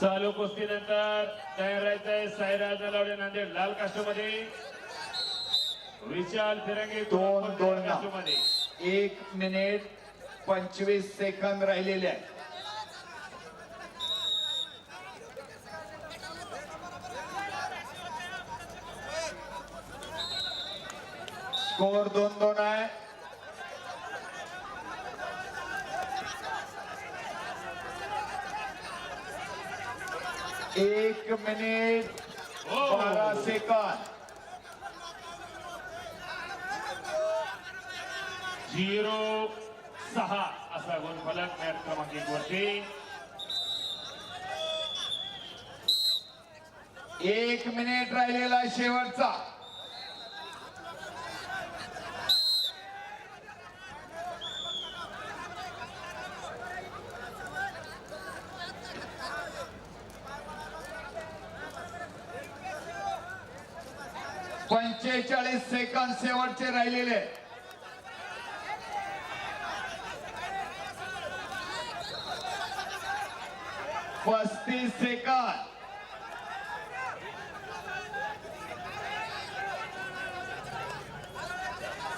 चालू कुस्तीनंतर तयार राहायचंय साईराज नलावडे नांदेड लाल काष्टमध्ये. विशाल फिरंगे दोन दोन. काष्टमध्ये. एक मिनिट पंचवीस सेकंद राहिलेले आहे स्कोर दोन दोन आहे. एक मिनिट. हो. बारा सेकंद. झिरो सहा असा गुणफलक मॅच क्रमांक एक वरती. एक मिनिट राहिलेला शेवटचा. पंचेचाळीस सेकंद शेवटचे राहिलेले. पस्तीस सेकंद.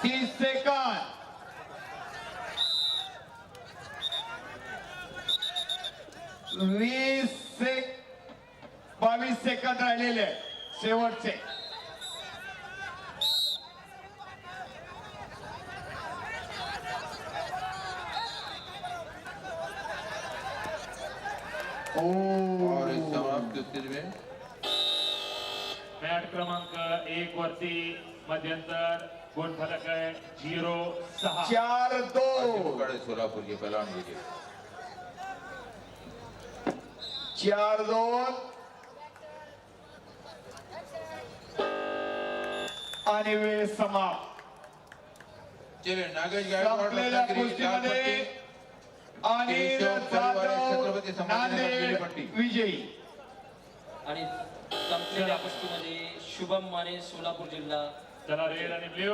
तीस सेकंद. वीस से बावीस सेकंद राहिलेले शेवटचे. और इस समाप्त कुश्ती में मॅट क्रमांक एक वरती मध्यंतर आहे झिरो सहा। चार दो। पकड़े सोलापुर के पहलवान विजय चार दोन आणि वेळ समाप्त। चलिए नागेश गायकवाड संपलेल्या रत्नागिरी कुस्तीमध्ये अनिल केशव परिवार जाधव नांदेड. विजयी. आणि संपलेल्या कुस्तीमध्ये शुभम माने सोलापूर जिल्हा. चला रेड आणि ब्ल्यू.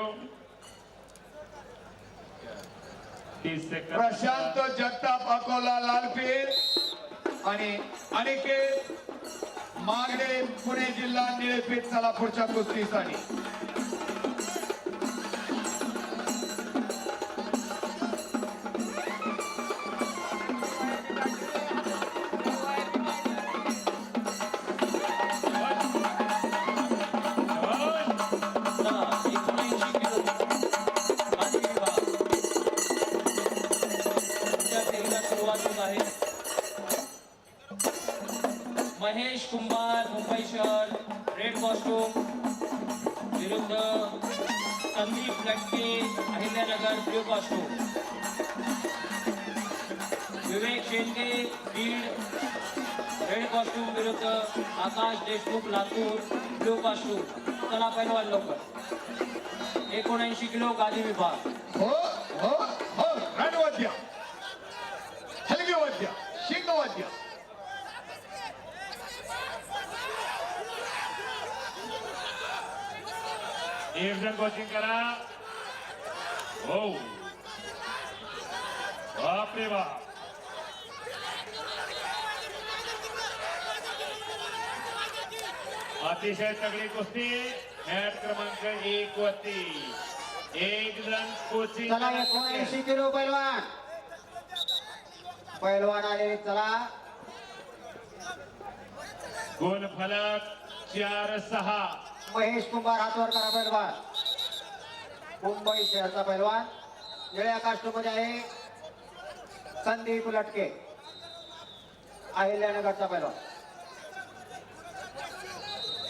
तीस सेकंद. प्रशांत जगताप अकोला लालपीर आणि अनिकेत मागडे पुणे जिल्हा निळेपीठ चला पुढच्या कुस्तीसाठी. रमेश कुंभार मुंबई शहर रेड कॉस्ट्यूम विरुद्ध Sandeep Latke Ahilyanagar blue costume Vivek Shende Beed red costume विरुद्ध आकाश देशमुख लातूर ब्लू कॉस्ट्यूम चला पैलवान लवकर. एकोणऐंशी किलो गादी विभाग. हो हो हो. रणवाद्य हलगी वाद्य एक जण कोचिंग करा हो बाप रे बाप अतिशय तगडी कुस्ती मॅट क्रमांक एक वरती. एक जण कोचिंग चला एकोणऐंशी किलो पैलवान. पैलवान आले चला. गुण फलक चार सहा. महेश कुंभार हातवर करा पैलवान मुंबई शहरचा पैलवान निळ्या काष्टमध्ये आहे संदीप लटके. अहिल्यानगरचा पैलवान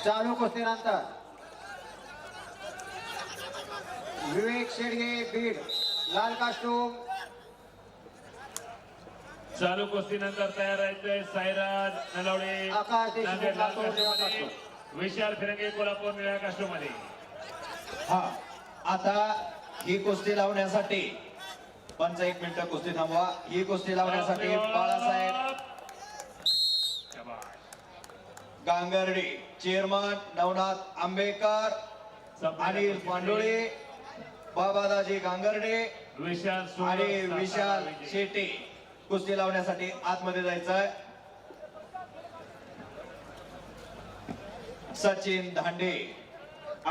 चालू कुस्तीनंतर. विवेक शेडगे बीड. लाल कास्टूम चालू कुस्ती नंतर तयार राहायचंय साईराज नलवडे. आकाश देशमुख, लाल काष्टमध्ये. विशाल फिरंगे कोल्हापूर निळ्या काष्टमध्ये. हा आता ही कुस्ती लावण्यासाठी पंच एक मिनिट कुस्ती थांबवा. ही कुस्ती लावण्यासाठी बाळासाहेब. गांगर्डे चेअरमन नवनाथ आंबेकर अनिल पांडुळे बाबादाजी गांगर्डे विशाल आणि विशाल. शेटे कुस्ती लावण्यासाठी आतमध्ये जायचंय. Sachin Dhande.